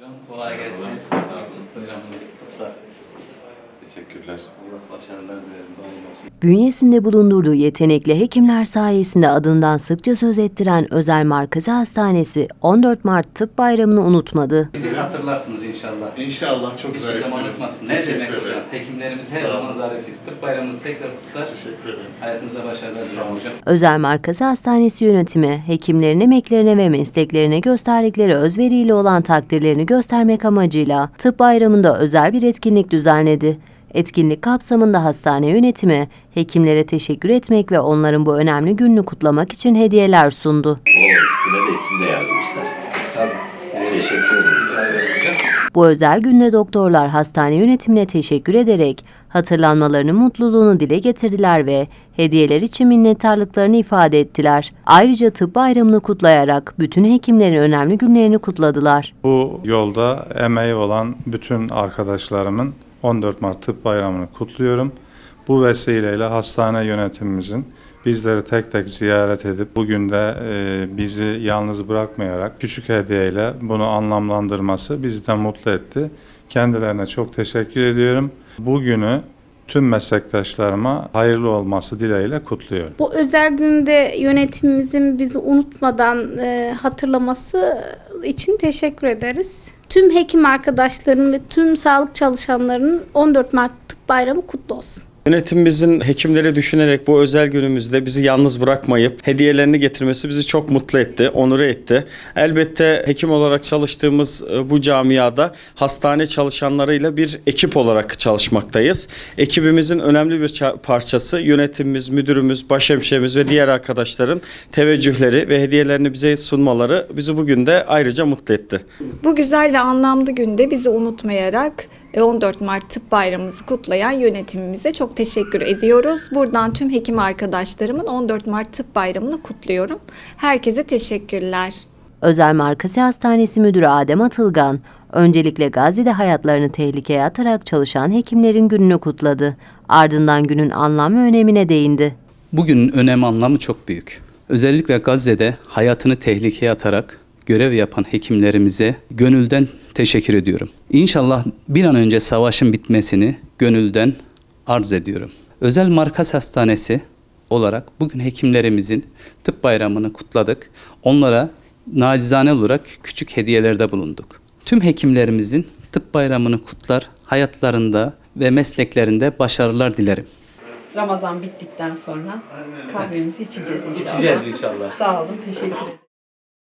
Hocam kolay gelsin. Sağ olun. Bayramınız. Teşekkürler. Allah başarılar dilerim. Daim olsun. Bünyesinde bulundurduğu yetenekli hekimler sayesinde adından sıkça söz ettiren Özel Markazi Hastanesi 14 Mart Tıp Bayramı'nı unutmadı. Bizi hatırlarsınız inşallah. İnşallah çok Hiçbir zaman zarifsiniz. unutmazsın. Ne Teşekkür demek ederim. hocam? Hekimlerimiz her Sağ olun. zaman zarifiz. Tıp bayramınızı tekrar kutlar. Teşekkür ederim. Hayatınızda başarılar dilerim hocam. Özel Markazi Hastanesi yönetimi, hekimlerin emeklerine ve mesleklerine gösterdikleri özveriyle olan takdirlerini göstermek amacıyla Tıp Bayramı'nda özel bir etkinlik düzenledi. Etkinlik kapsamında hastane yönetimi, hekimlere teşekkür etmek ve onların bu önemli gününü kutlamak için hediyeler sundu. O üstüne de isim de yazmışlar. Tabii. Teşekkür ederim. Rica ederim hocam. Bu özel günde doktorlar hastane yönetimine teşekkür ederek hatırlanmalarının mutluluğunu dile getirdiler ve hediyeler için minnettarlıklarını ifade ettiler. Ayrıca tıp bayramını kutlayarak bütün hekimlerin önemli günlerini kutladılar. Bu yolda emeği olan bütün arkadaşlarımın 14 Mart Tıp Bayramı'nı kutluyorum. Bu vesileyle hastane yönetimimizin bizleri tek tek ziyaret edip bugün de e, bizi yalnız bırakmayarak küçük hediyeyle bunu anlamlandırması bizi de mutlu etti. Kendilerine çok teşekkür ediyorum. Bugünü tüm meslektaşlarıma hayırlı olması dileğiyle kutluyorum. Bu özel günde yönetimimizin bizi unutmadan e, hatırlaması için teşekkür ederiz. Tüm hekim arkadaşlarım ve tüm sağlık çalışanlarının 14 Mart Tıp Bayramı kutlu olsun. Yönetimimizin hekimleri düşünerek bu özel günümüzde bizi yalnız bırakmayıp hediyelerini getirmesi bizi çok mutlu etti, onur etti. Elbette hekim olarak çalıştığımız e, bu camiada hastane çalışanlarıyla bir ekip olarak çalışmaktayız. Ekibimizin önemli bir ça- parçası yönetimimiz, müdürümüz, başhemşiremiz ve diğer arkadaşların teveccühleri ve hediyelerini bize sunmaları bizi bugün de ayrıca mutlu etti. Bu güzel ve anlamlı günde bizi unutmayarak 14 Mart Tıp Bayramımızı kutlayan yönetimimize çok teşekkür ediyoruz. Buradan tüm hekim arkadaşlarımın 14 Mart Tıp Bayramı'nı kutluyorum. Herkese teşekkürler. Özel Markazi Hastanesi Müdürü Adem Atılgan, öncelikle Gazze'de hayatlarını tehlikeye atarak çalışan hekimlerin gününü kutladı. Ardından günün anlam ve önemine değindi. Bugünün önem anlamı çok büyük. Özellikle Gazze'de hayatını tehlikeye atarak görev yapan hekimlerimize gönülden teşekkür ediyorum. İnşallah bir an önce savaşın bitmesini gönülden arz ediyorum. Özel Markas Hastanesi olarak bugün hekimlerimizin tıp bayramını kutladık. Onlara nacizane olarak küçük hediyelerde bulunduk. Tüm hekimlerimizin tıp bayramını kutlar, hayatlarında ve mesleklerinde başarılar dilerim. Ramazan bittikten sonra kahvemizi içeceğiz inşallah. İçeceğiz inşallah. Sağ olun, teşekkür ederim.